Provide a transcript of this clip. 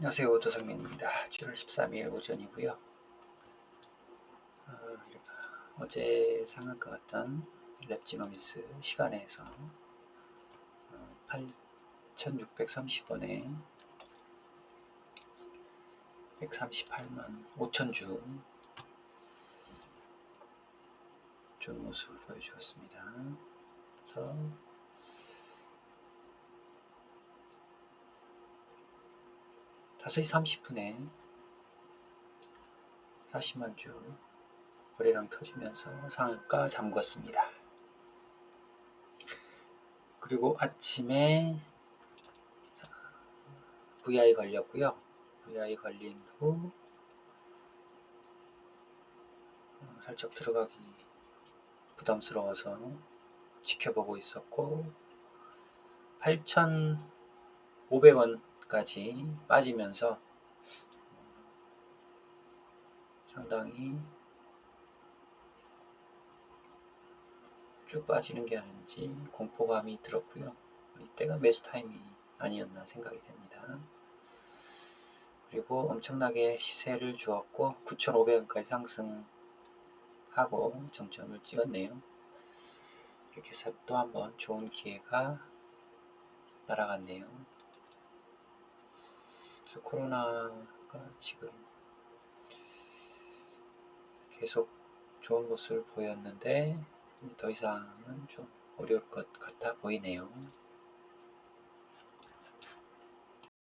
안녕하세요 오도성면입니다. 7월 13일 오전이고요. 어, 어제 상한가 같던 랩지노미스 시간에서 어, 8,630원에 138만 5천주 좋은 모습을 보여주었습니다. 그래서 5시 30분에 40만 주 거래량 터지면서 상한가 잠궜습니다. 그리고 아침에 VI 걸렸고요. VI 걸린 후 어, 살짝 들어가기 부담스러워서 지켜보고 있었고 8,500원 까지 빠지면서 상당히 쭉 빠지는 게 아닌지 공포감이 들었고요. 이때가 매수 타임이 아니었나 생각이 됩니다. 그리고 엄청나게 시세를 주었고 9,500원까지 상승하고 정점을 찍었네요. 이렇게 해서 또 한번 좋은 기회가 날아갔네요. 그래서 코로나가 지금 계속 좋은 모습을 보였는데 더 이상은 좀 어려울 것 같아 보이네요.